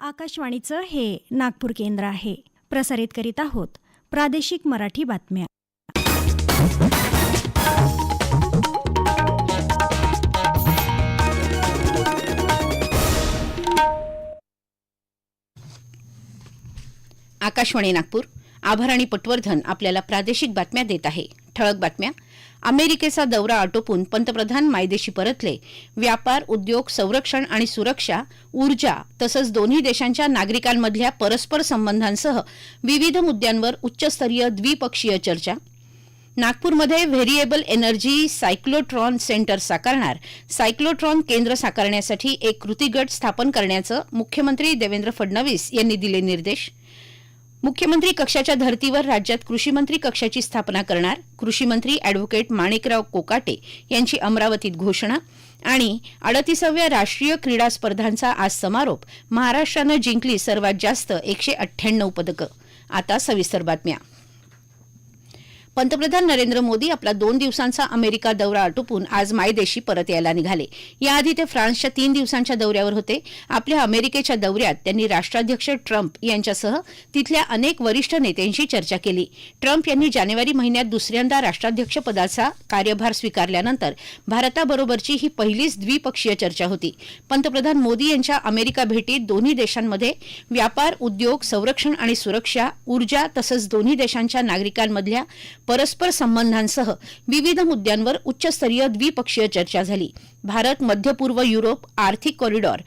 आकाशवाणीचं हे नागपूर केंद्र आहे. प्रसारित करीत आहोत प्रादेशिक मराठी बातम्या. आकाशवाणी नागपूर. आभार आणि पटवर्धन आपल्याला प्रादेशिक बातम्या देत आहे. ठळक बातम्या. अमेरिकेचा दौरा आटोपून पंतप्रधान मायदेशी परतले. व्यापार उद्योग संरक्षण आणि सुरक्षा ऊर्जा तसंच दोन्ही देशांच्या नागरिकांमधल्या परस्पर संबंधांसह विविध मुद्द्यांवर उच्चस्तरीय द्विपक्षीय चर्चा. नागपूरमध्ये व्हेरिएबल एनर्जी सायक्लोट्रॉन सेंटर साकारणार. सायक्लोट्रॉन केंद्र साकारण्यासाठी एक कृती गट स्थापन करण्याचं मुख्यमंत्री देवेंद्र फडणवीस यांनी दिले निर्देश. मुख्यमंत्री कक्षाच्या धर्तीवर राज्यात कृषीमंत्री कक्षाची स्थापना करणार. कृषीमंत्री अॅडव्होकेट माणिकराव कोकाटे यांची अमरावतीत घोषणा आणि अडतीसाव्या राष्ट्रीय क्रीडा स्पर्धांचा आज समारोप. महाराष्ट्रानं जिंकली सर्वात जास्त एकशे अठ्ठ्याण्णव पदकं. आता सविस्तर बातम्या. पंतप्रधान नरेंद्र मोदी आपला दोन दिवसांचा अमेरिका दौरा आटोपून आज मायदेशी परत यायला निघाले. याआधी ते फ्रान्सच्या तीन दिवसांच्या दौऱ्यावर होते. आपल्या अमेरिकेच्या दौऱ्यात त्यांनी राष्ट्राध्यक्ष ट्रम्प यांच्यासह तिथल्या अनेक वरिष्ठ नेत्यांशी चर्चा केली. ट्रम्प यांनी जानेवारी महिन्यात दुसऱ्यांदा राष्ट्राध्यक्षपदाचा कार्यभार स्वीकारल्यानंतर भारताबरोबरची ही पहिलीच द्विपक्षीय चर्चा होती. पंतप्रधान मोदी यांच्या अमेरिका भेटीत दोन्ही देशांमध्ये व्यापार उद्योग संरक्षण आणि सुरक्षा ऊर्जा तसंच दोन्ही देशांच्या नागरिकांमधल्या परस्पर संबंधांसह विविध मुद्द्यांवर उच्चस्तरीय द्विपक्षीय चर्चा झाली. भारत मध्य पूर्व युरोप आर्थिक कॉरिडॉर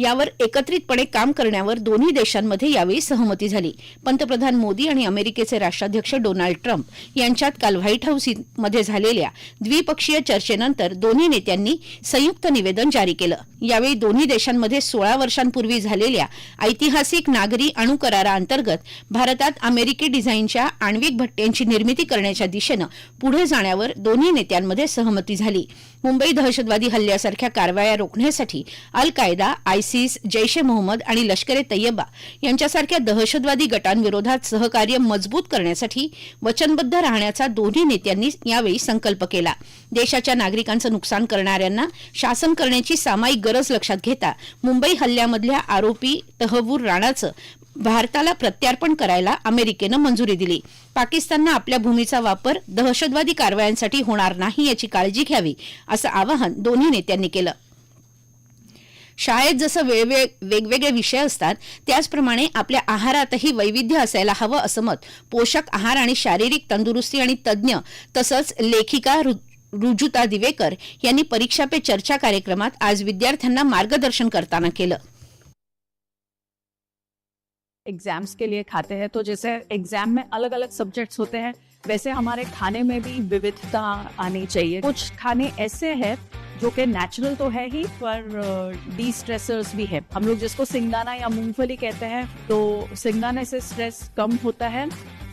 यावर एकत्रितपणे काम करण्यावर दोन्ही देशांमध्ये यावेळी सहमती झाली. पंतप्रधान मोदी आणि अमेरिकेचे राष्ट्राध्यक्ष डोनाल्ड ट्रम्प यांच्यात काल व्हाईट हाऊसमध्ये झालेल्या द्विपक्षीय चर्चेनंतर दोन्ही नेत्यांनी संयुक्त निवेदन जारी केलं. यावेळी दोन्ही देशांमध्ये सोळा वर्षांपूर्वी झालेल्या ऐतिहासिक नागरी अणु कराराअंतर्गत भारतात अमेरिकी डिझाईनच्या आण्विक भट्ट्यांची निर्मिती करण्याच्या दिशेनं पुढे जाण्यावर दोन्ही नेत्यांमध्ये सहमती झाली. मुंबई दहशतवादी हल्ल्यासारख्या कारवाया रोखण्यासाठी अल कायदा आयसिस जैश ए मोहम्मद आणि लष्कर ए तय्यबा यांच्यासारख्या दहशतवादी गटांविरोधात सहकार्य मजबूत करण्यासाठी वचनबद्ध राहण्याचा दोन्ही नेत्यांनी यावेळी संकल्प केला. देशाच्या नागरिकांचं नुकसान करणाऱ्यांना शासन करण्याची सामायिक गरज लक्षात घेता मुंबई हल्ल्यामधल्या आरोपी तहवूर राणाचं भारताला प्रत्यार्पण करायला अमेरिकेनं मंजुरी दिली. पाकिस्ताननं आपल्या भूमीचा वापर दहशतवादी कारवायांसाठी होणार नाही याची काळजी घ्यावी असं आवाहन दोन्ही नेत्यांनी केलं. शाळेत जसं वेळवेळ वेगवेगळे विषय असतात त्याचप्रमाणे आपल्या आहारातही वैविध्य असायला हवं असं मत. पोषक आहार आणि शारीरिक तंदुरुस्ती आणि तज्ज्ञ तसंच लेखिका रुजुता दिवेकर यांनी परीक्षा पे चर्चा कार्यक्रमात आज विद्यार्थ्यांना मार्गदर्शन करताना केलं. एग्जाम्स के लिए खाते हैं तो जैसे एग्जाम में अलग अलग सब्जेक्ट्स होते हैं वैसे हमारे खाने में भी विविधता आनी चाहिए। कुछ खाने ऐसे हैं जो कि नेचुरल तो है ही, पर डी स्ट्रेसर्स भी है। हम लोग जिसको सिंगदाना या मूंगफली कहते हैं तो सिंगदाने से स्ट्रेस कम होता है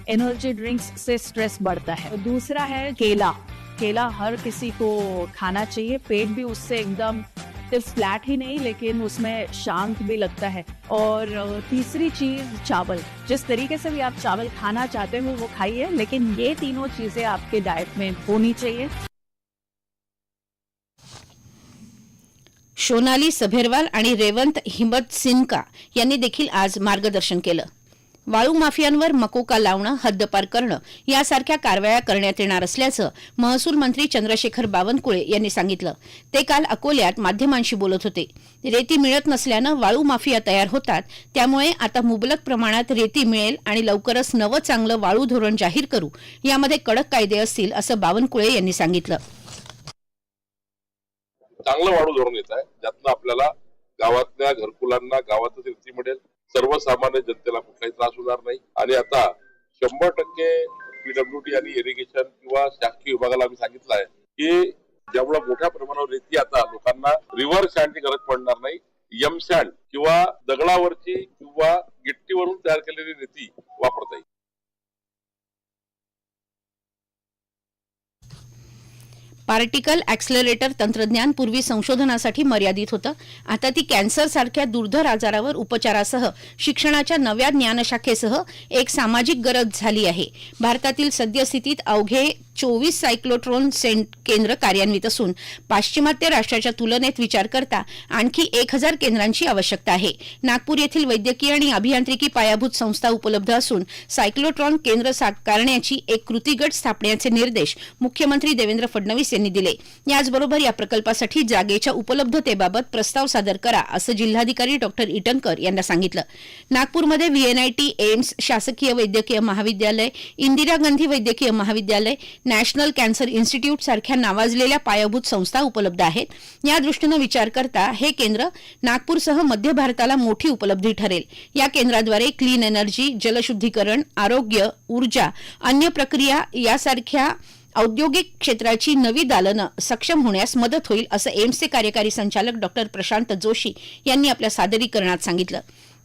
एनर्जी ड्रिंक्स से स्ट्रेस बढ़ता है। दूसरा है केला। केला हर किसी को खाना चाहिए, पेट भी उससे एकदम सिर्फ़ फ्लैट ही नहीं, लेकिन उसमें शांत भी लगता है। और तीसरी चीज़ चावल। जिस तरीके से भी आप चावल खाना चाहते हो, वो खाइए, लेकिन ये तीनों चीज़ें आपके डाइट में होनी चाहिए। शोनाली सभेरवाल आणि रेवंत हिमत सिन्का यांनी देखील आज मार्गदर्शन केलं. वाळू माफियांवर मकोका लावणं हद्दपार करणं यासारख्या कारवाया करण्यात येणार असल्याचं महसूल मंत्री चंद्रशेखर बावनकुळे यांनी सांगितलं. ते काल अकोल्यात माध्यमांशी बोलत होते. रेती मिळत नसल्यानं वाळू माफिया तयार होतात. त्यामुळे आता मुबलक प्रमाणात रेती मिळेल आणि लवकरच नवं चांगलं वाळू धोरण जाहीर करू. यामध्ये कडक कायदे असतील असं बावनकुळे यांनी सांगितलं. चांगलं वाढू धोरण येत आहे. ज्यातनं आपल्याला गावातल्या घरकुलांना गावातच रेती मिळेल. सर्वसामान्य जनतेला कुठलाही त्रास होणार नाही. आणि आता शंभर टक्के पीडब्ल्यूडी आणि इरिगेशन किंवा शासकीय विभागाला आम्ही सांगितलं आहे की जेवढा मोठ्या प्रमाणावर रेती आता लोकांना रिव्हर सँडची गरज पडणार नाही. यम सँड किंवा दगडावरची किंवा गिट्टीवरून तयार केलेली रेती वापरता येईल. पार्टिकल ॲक्सलरेटर तंत्रज्ञान पूर्वी संशोधनासाठी मर्यादित होतं. आता ती कॅन्सरसारख्या दुर्धर आजारावर उपचारासह शिक्षणाच्या नव्या ज्ञानशाखेसह एक सामाजिक गरज झाली आहे. भारतातील सद्यस्थितीत अवघे चोवीस सायक्लोट्रॉन सेंट केंद्र कार्यान्वित असून पाश्चिमात्य राष्ट्राच्या तुलनेत विचार करता आणखी एक हजार केंद्रांची आवश्यकता आहे. नागपूर येथील वैद्यकीय आणि अभियांत्रिकी पायाभूत संस्था उपलब्ध असून सायक्लोट्रॉन केंद्र साकारण्याची एक कृतीगट स्थापण्याचे निर्देश मुख्यमंत्री देवेंद्र फडणवीस यांनी दिले. याचबरोबर या प्रकल्पासाठी जागेच्या उपलब्धतेबाबत प्रस्ताव सादर करा असं जिल्हाधिकारी डॉक्टर इटनकर यांना सांगितलं. नागपूरमध्ये व्हीएनआयटी एम्स शासकीय वैद्यकीय महाविद्यालय इंदिरा गांधी वैद्यकीय महाविद्यालय नॅशनल कॅन्सर इन्स्टिट्यूट सारख्या नावाजलेल्या पायाभूत संस्था उपलब्ध आहेत. या दृष्टीनं विचार करता हे केंद्र नागपूरसह मध्य भारताला मोठी उपलब्धी ठरेल. या केंद्राद्वारे क्लीन एनर्जी जलशुद्धीकरण आरोग्य ऊर्जा अन्य प्रक्रिया यासारख्या औद्योगिक क्षेत्राची नवी दालनं सक्षम होण्यास मदत होईल असं एम्सचे कार्यकारी संचालक डॉक्टर प्रशांत जोशी यांनी आपल्या सादरीकरणात सांगितलं.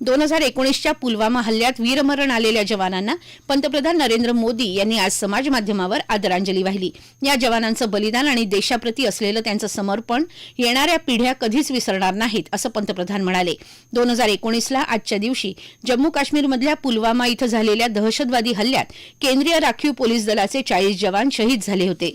दोन हजार एकोणीसच्या पुलवामा हल्ल्यात वीरमरण आलेल्या जवानांना पंतप्रधान नरेंद्र मोदी यांनी आज समाज माध्यमावर आदरांजली वाहिली. या जवानांचं बलिदान आणि देशाप्रती असलेलं त्यांचं समर्पण येणाऱ्या पिढ्या कधीच विसरणार नाहीत असं पंतप्रधान म्हणाले. दोन हजार एकोणीसला आजच्या दिवशी जम्मू काश्मीरमधल्या पुलवामा इथं झालेल्या दहशतवादी हल्ल्यात केंद्रीय राखीव पोलीस दलाचे चाळीस जवान शहीद झाले होते.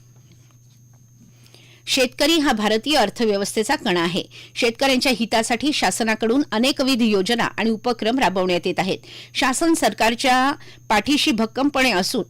शेतकरी हा भारतीय अर्थव्यवस्थेचा कणा आहे. शेतकऱ्यांच्या हितासाठी शासनाकडून अनेकविध योजना आणि उपक्रम राबवण्यात येत आहेत. शासन सरकारच्या पाठीशी भक्कमपणे असून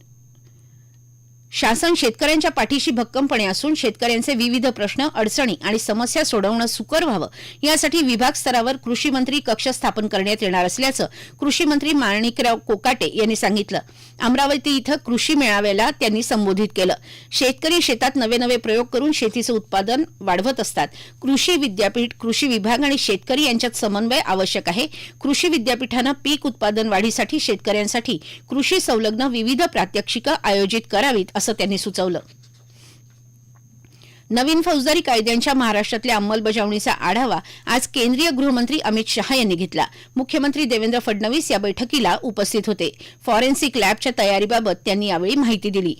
शासन शेतकऱ्यांच्या पाठीशी भक्कमपणे असून शेतकऱ्यांचे विविध प्रश्न अडचणी आणि समस्या सोडवणं सुकर व्हावं. यासाठी विभाग स्तरावर कृषी मंत्री कक्ष स्थापन करण्यात येणार असल्याचं कृषी मंत्री माणिकराव कोकाटे यांनी सांगितलं. अमरावती इथं कृषी मेळाव्याला त्यांनी संबोधित केलं. शेतकरी शेतात नवे नवे प्रयोग करून शेतीचं उत्पादन वाढवत असतात. कृषी विद्यापीठ कृषी विभाग आणि शेतकरी यांच्यात समन्वय आवश्यक आहे. कृषी विद्यापीठानं पीक उत्पादन वाढीसाठी शेतकऱ्यांसाठी कृषी संलग्न विविध प्रात्यक्षिकं आयोजित करावीत असं त्यांनी सुचवलं. नवीन फौजदारी कायद्यांच्या महाराष्ट्रातल्या अंमलबजावणीचा आढावा आज केंद्रीय गृहमंत्री अमित शहा यांनी घेतला. मुख्यमंत्री देवेंद्र फडणवीस या बैठकीला उपस्थित होते. फॉरेन्सिक लॅबच्या तयारीबाबत त्यांनी यावेळी माहिती दिली.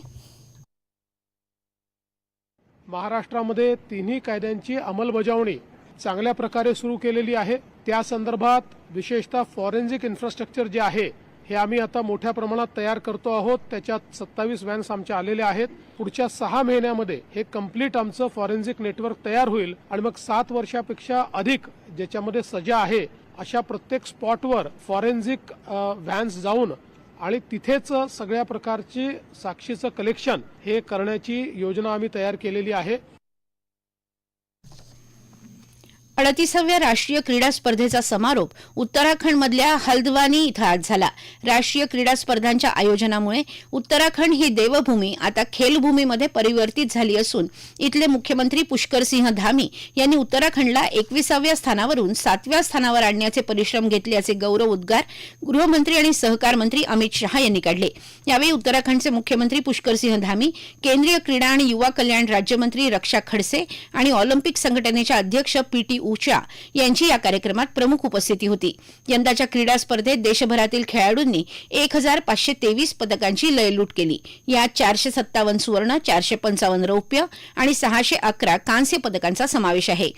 महाराष्ट्रामध्ये तिन्ही कायद्यांची अंमलबजावणी चांगल्या प्रकारे सुरू केलेली आहे. त्या संदर्भात विशेषतः फॉरेन्सिक इन्फ्रास्ट्रक्चर जे आहे हे आम्ही आता मोठ्या प्रमाणात तयार करतो आहोत. त्याच्यात सत्तावीस व्हॅन्स आमच्या आलेल्या आहेत. पुढच्या सहा महिन्यामध्ये हे कंप्लीट आमचं फॉरेन्सिक नेटवर्क तयार होईल आणि मग सात वर्षापेक्षा अधिक ज्याच्यामध्ये सजा आहे अशा प्रत्येक स्पॉटवर फॉरेन्सिक व्हॅन्स जाऊन आणि तिथेच सगळ्या प्रकारची साक्षीचं कलेक्शन हे करण्याची योजना आम्ही तयार केलेली आहे. अडतीसाव्या राष्ट्रीय क्रीडा स्पर्धेचा समारोप उत्तराखंडमधल्या हल्द्वानी इथं आज झाला. राष्ट्रीय क्रीडा स्पर्धांच्या आयोजनामुळे उत्तराखंड ही देवभूमी आता खेलभूमीमध्ये परिवर्तित झाली असून इथले मुख्यमंत्री पुष्कर सिंह धामी यांनी उत्तराखंडला एकविसाव्या स्थानावरून सातव्या स्थानावर आणण्याचे परिश्रम घेतल्याचे गौरव उद्गार गृहमंत्री आणि सहकार मंत्री अमित शहा यांनी काढले. यावेळी उत्तराखंडचे मुख्यमंत्री पुष्करसिंह धामी केंद्रीय क्रीडा आणि युवा कल्याण राज्यमंत्री रक्षा खडसे आणि ऑलिम्पिक संघटनेच्या अध्यक्ष पी टी ऊचा यांची या कार्यक्रमात प्रमुख उपस्थिती होती. यंदाच्या क्रीडा स्पर्धेत देशभरातील खेळाडूंनी एक हजार पाचशे तेवीस पदकांची लयलूट केली. यात चारशे सत्तावन्न सुवर्ण चारशे पंचावन्न रौप्य आणि सहाशे अकरा कांस्य पदकांचा समावेश आहे.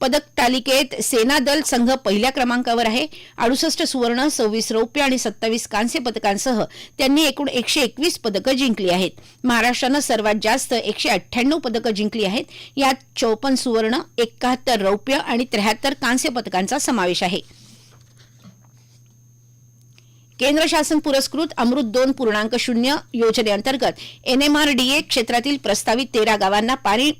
पदक तालिकेत सेना दल संघ पहिल्या क्रमांकावर आहे. अडुसष्ट सुवर्ण सव्वीस रौप्य आणि सत्तावीस कांस्य पदकांसह त्यांनी एकूण एकशे एकवीस पदकं जिंकली आहेत. महाराष्ट्रानं सर्वात जास्त एकशे अठ्ठ्याण्णव पदकं जिंकली आहेत. यात चौपन्न सुवर्ण एकाहत्तर रौप्य आणि त्र्याहत्तर कांस्य पदकांचा समावेश आहे. केंद्र शासन पुरस्कृत अमृत दोन पूर्णांक शून्य योजनेअंतर्गत एनएमआरडीए क्षेत्रातील प्रस्तावित तेरा गावांना पाणी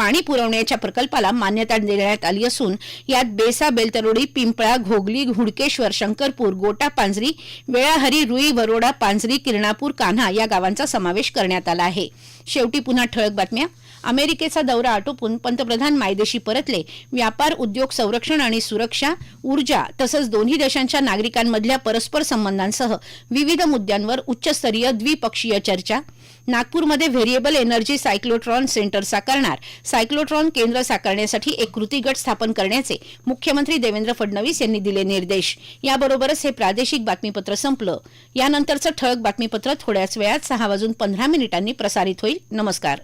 पाणी पुरवण्याच्या प्रकल्पाला मान्यता देण्यात आली असून यात बेसा बेलतरोडी पिंपळा घोगली हुडकेश्वर शंकरपूर गोटा पांजरी वेळाहरी रुई वरोडा पांजरी किरणापूर कान्हा या गावांचा समावेश करण्यात आला आहे. शेवटी पुन्हा ठळक बातम्या अमेरिकेचा दौरा आटोपून पंतप्रधान मायदेशी परतले. व्यापार उद्योग संरक्षण आणि सुरक्षा ऊर्जा तसंच दोन्ही देशांच्या नागरिकांमधल्या परस्पर संबंधांसह विविध मुद्द्यांवर उच्चस्तरीय द्विपक्षीय चर्चा. नागपूरमध्ये व्हेरिएबल एनर्जी सायक्लोट्रॉन सेंटर साकारणार. सायक्लोट्रॉन केंद्र साकारण्यासाठी एक कृती गट स्थापन करण्याचे मुख्यमंत्री देवेंद्र फडणवीस यांनी दिले निर्देश. याबरोबरच हे प्रादेशिक बातमीपत्र संपलं. यानंतरचं ठळक बातमीपत्र थोड्याच वेळात सहा वाजून पंधरा मिनिटांनी प्रसारित होईल. नमस्कार.